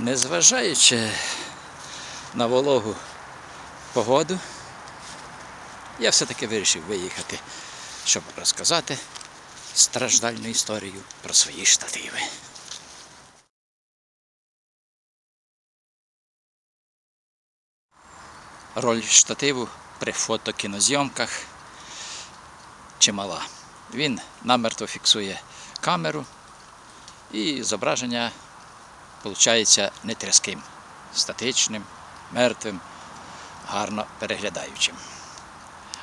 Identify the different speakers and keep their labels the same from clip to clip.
Speaker 1: Незважаючи на вологу погоду, я все-таки вирішив виїхати, щоб розказати страждальну історію про свої штативи. Роль штативу при фотокінозйомках чимала. Він намертво фіксує камеру і зображення виходить не тряским, статичним, мертвим, гарно переглядаючим.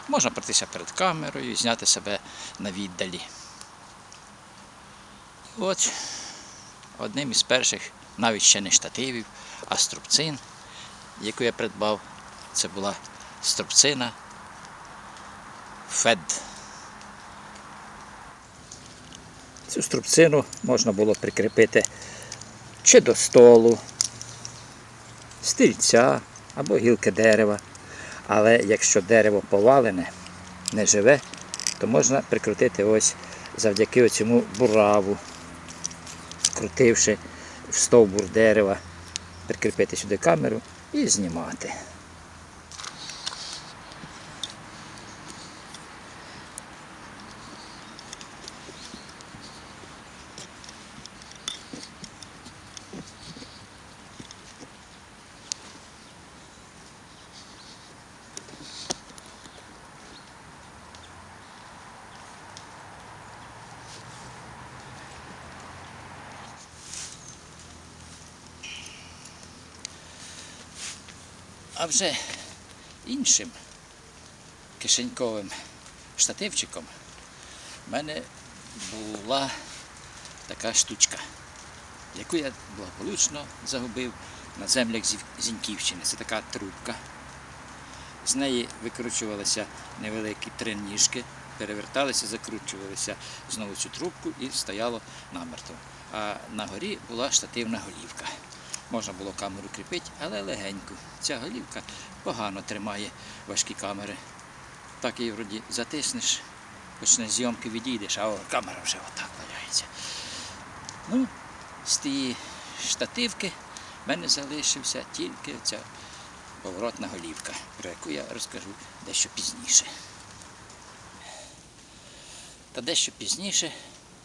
Speaker 1: Можна пройтися перед камерою і зняти себе на віддалі. От одним із перших, навіть ще не штативів, а струбцин, яку я придбав, це була струбцина Фед. Цю струбцину можна було прикріпити чи до столу, стільця або гілки дерева. Але якщо дерево повалене, не живе, то можна прикрутити ось завдяки цьому бураву, вкрутивши в стовбур дерева, прикріпити сюди камеру і знімати. А вже іншим кишеньковим штативчиком в мене була така штучка, яку я благополучно загубив на землях Зіньківщини. Це така трубка. З неї викручувалися невеликі три ніжки, переверталися, закручувалися знову цю трубку і стояло намертво. А на горі була штативна голівка. Можна було камеру кріпити, але легенько. Ця голівка погано тримає важкі камери. Так її вроді затиснеш, почне зйомки відійдеш, а о, камера вже отак валяється. Ну, з тієї штативки в мене залишився тільки ця поворотна голівка, про яку я розкажу дещо пізніше. Та дещо пізніше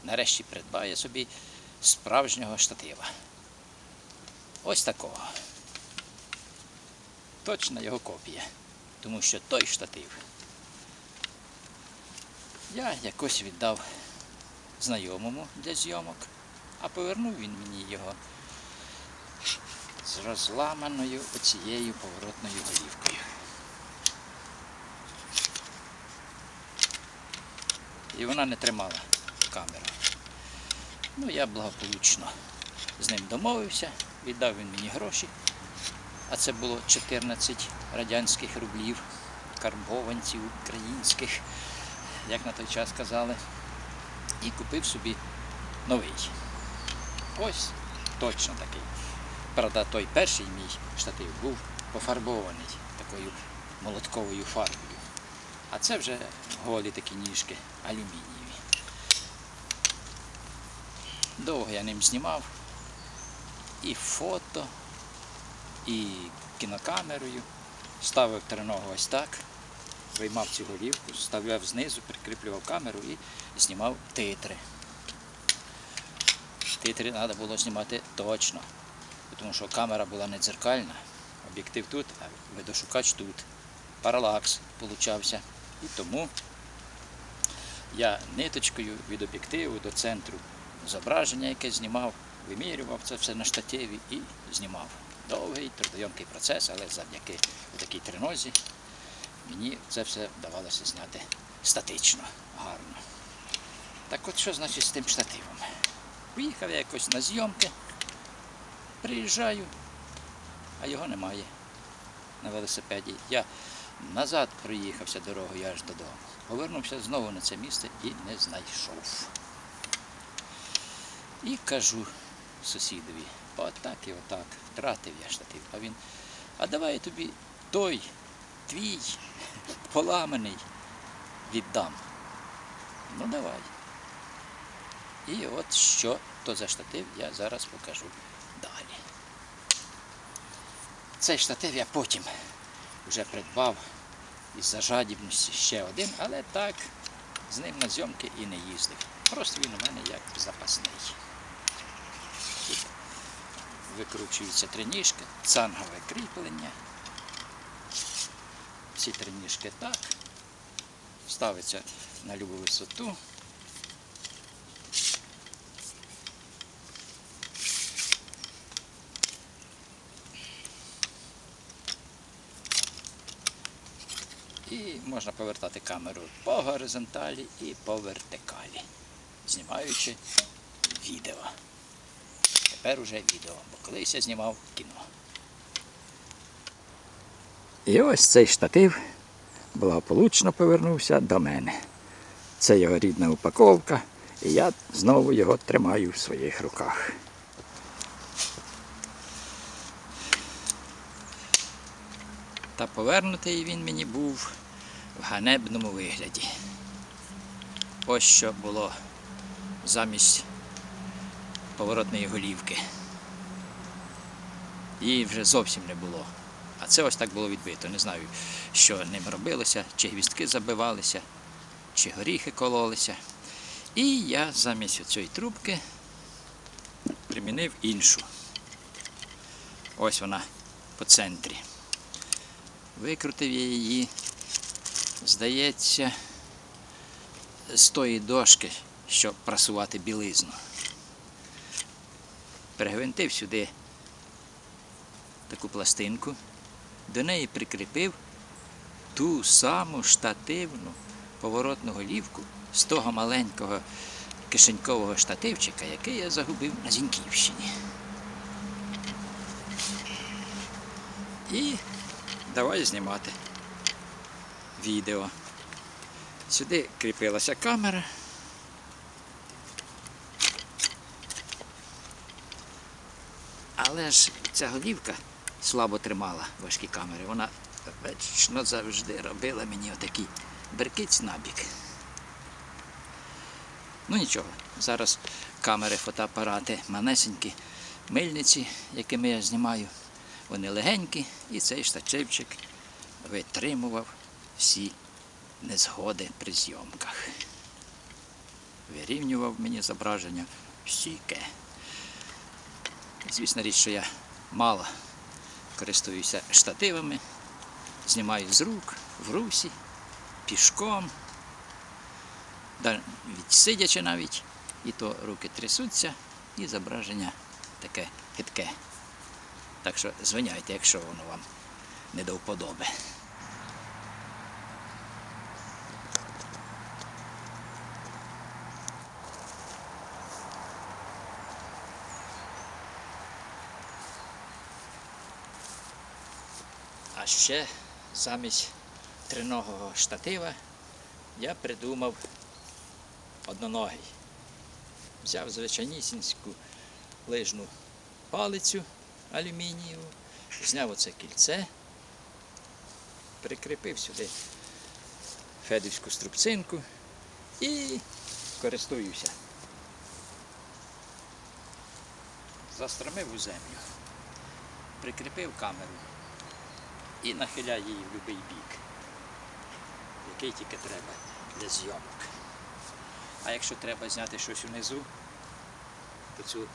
Speaker 1: нарешті придбаю собі справжнього штатива. Ось такого. Точна його копія. Тому що той штатив я якось віддав знайомому для зйомок, а повернув він мені його з розламаною оцією поворотною голівкою. І вона не тримала камеру. Ну, я благополучно з ним домовився, віддав він мені гроші, а це було 14 радянських рублів, карбованців українських, як на той час казали, і купив собі новий. Ось точно такий. Правда, той перший мій штатив був пофарбований такою молотковою фарбою. А це вже голі такі ніжки алюмінієві. Довго я ним знімав і фото, і кінокамерою. Ставив треногу ось так, виймав цю голівку, ставляв знизу, прикріплював камеру і знімав титри. Титри треба було знімати точно, тому що камера була не дзеркальна, об'єктив тут, а видошукач тут. Паралакс получався. І тому я ниточкою від об'єктиву до центру зображення, яке знімав, вимірював це все на штативі і знімав. Довгий трудойомкий процес, але завдяки такій тренозі мені це все вдавалося зняти статично, гарно. Так от що значить з тим штативом? Поїхав я якось на зйомки, приїжджаю, а його немає на велосипеді. Я назад проїхався дорогою аж додому. Повернувся знову на це місце і не знайшов. І кажу сусідові, отак і отак, втратив я штатив. А він, а давай я тобі той, твій, поламаний віддам. Ну давай. І от що то за штатив я зараз покажу далі. Цей штатив я потім вже придбав із-за жадібності ще один, але так з ним на зйомки і не їздив. Просто він у мене як запасний. Тут викручується триніжка, цангове кріплення. Всі триніжки так. Ставиться на любу висоту. І можна повертати камеру по горизонталі і по вертикалі, знімаючи відео. Тепер уже відео, бо колись я знімав кіно. І ось цей штатив благополучно повернувся до мене. Це його рідна упаковка, і я знову його тримаю в своїх руках. Та повернутий він мені був в ганебному вигляді. Ось що було замість поворотної голівки. Її вже зовсім не було. А це ось так було відбито. Не знаю, що ним робилося, чи гвістки забивалися, чи горіхи кололися. І я замість цієї трубки примінив іншу. Ось вона по центрі. Викрутив я її, здається, з тої дошки, щоб прасувати білизну. Перегвинтив сюди таку пластинку, до неї прикріпив ту саму штативну поворотну голівку з того маленького кишенькового штативчика, який я загубив на Зіньківщині. І давай знімати відео. Сюди кріпилася камера. Але ж ця голівка слабо тримала важкі камери. Вона вечно завжди робила мені отакий беркиць набік. Ну нічого, зараз камери, фотоапарати манесенькі, мильниці, якими я знімаю, вони легенькі, і цей штативчик витримував всі незгоди при зйомках. Вирівнював мені зображення стійке. Звісно річ, що я мало користуюся штативами, знімаю з рук, в русі, пішком, навіть сидячи навіть, і то руки трясуться, і зображення таке хитке. Так що звиняйте, якщо воно вам не до вподоби. А ще замість триногого штатива я придумав одноногий. Взяв звичайнісінську лижну палицю алюмінієву, зняв оце кільце, прикріпив сюди федівську струбцинку і користуюся. Застромив у землю, прикріпив камеру і нахиляю її в будь-який бік, який тільки треба для зйомок. А якщо треба зняти щось унизу, то цю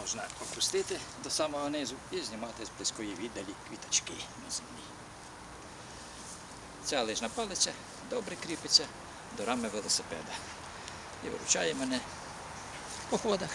Speaker 1: можна опустити до самого низу і знімати з близької віддалі квіточки на землі. Ця лижна палиця добре кріпиться до рами велосипеда і виручає мене в походах.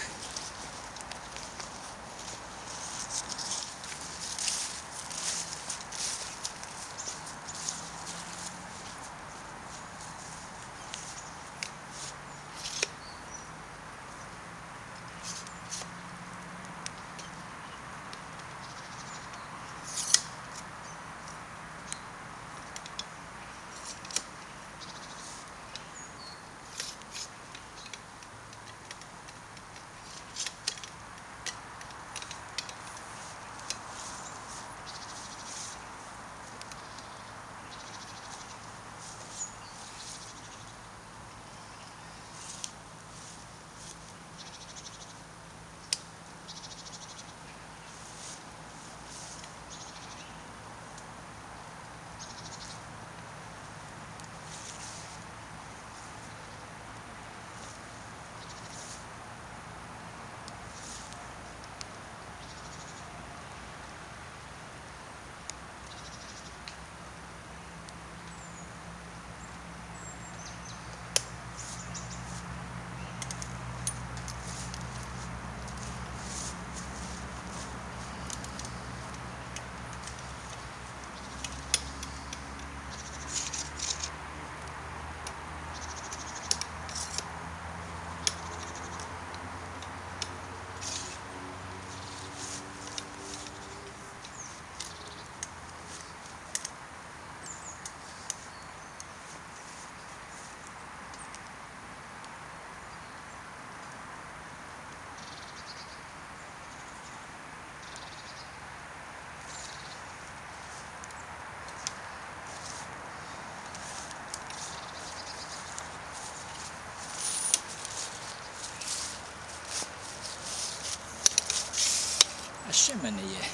Speaker 1: Ще в мене є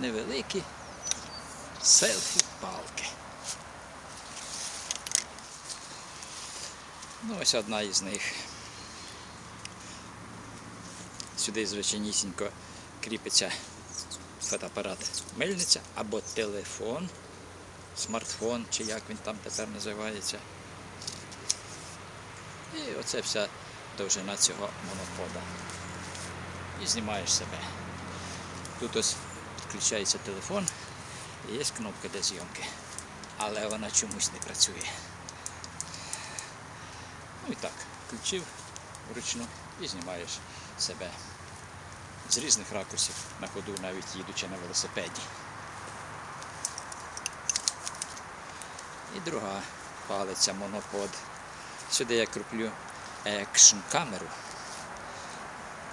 Speaker 1: невеликі селфі-палки. Ну, ось одна із них. Сюди звичайнісінько кріпиться фотоапарат мельниця або телефон, смартфон, чи як він там тепер називається. І оце вся довжина цього монопода. І знімаєш себе. Тут ось включається телефон і є кнопка для зйомки. Але вона чомусь не працює. Ну і так, включив вручну і знімаєш себе з різних ракурсів на ходу, навіть їдучи на велосипеді. І друга палиця монопод. Сюди я круплю екшн камеру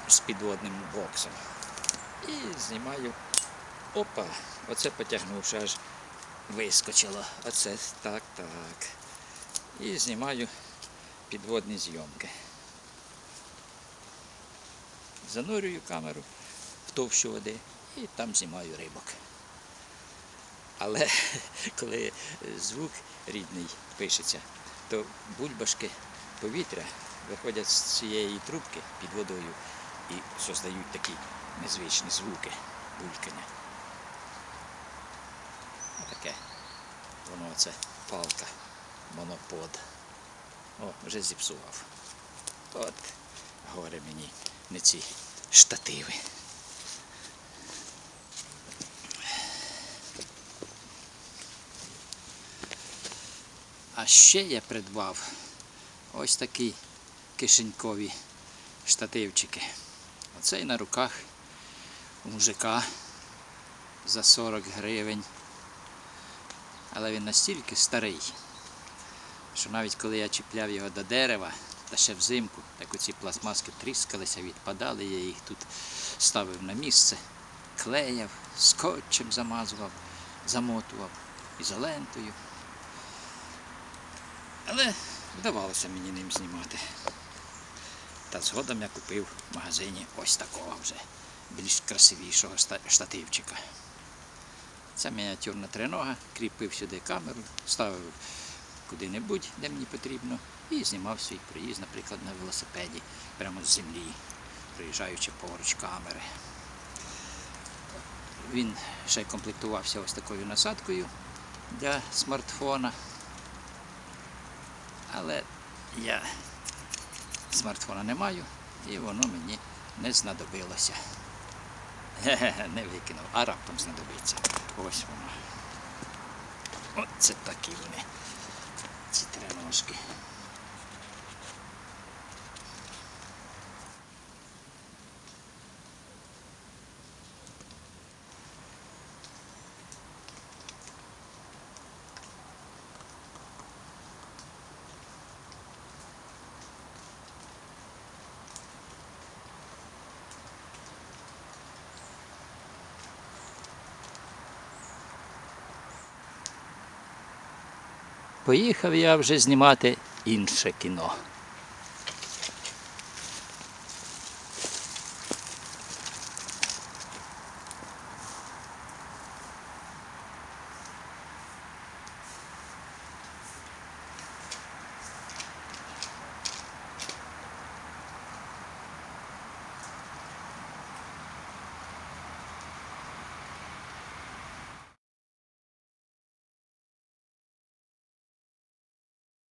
Speaker 1: з підводним боксом. І знімаю. Опа! Оце потягнувши аж вискочило. Оце так, так. І знімаю підводні зйомки. Занурюю камеру в товщу води і там знімаю рибок. Але коли звук рідний пишеться, то бульбашки повітря виходять з цієї трубки під водою і создають такі незвичні звуки булькання. Отаке. Воно це палка, монопод. О, вже зіпсував. От горе мені не ці штативи. А ще я придбав ось такі кишенькові штативчики. Оцей на руках мужика за 40 гривень. Але він настільки старий, що навіть коли я чіпляв його до дерева, та ще взимку, так оці пластмаски тріскалися, відпадали, я їх тут ставив на місце, клеяв, скотчем замазував, замотував ізолентою. Але вдавалося мені ним знімати. Та згодом я купив в магазині ось такого вже більш красивішого штативчика. Це мініатюрна тринога, кріпив сюди камеру, ставив куди-небудь, де мені потрібно, і знімав свій проїзд, наприклад, на велосипеді, прямо з землі, проїжджаючи поруч камери. Він ще комплектувався ось такою насадкою для смартфона. Але я смартфона не маю і воно мені не знадобилося. Не викинув, а раптом знадобиться. Ось воно. Оце такі вони. Ці треножки. Поїхав я вже знімати інше кіно.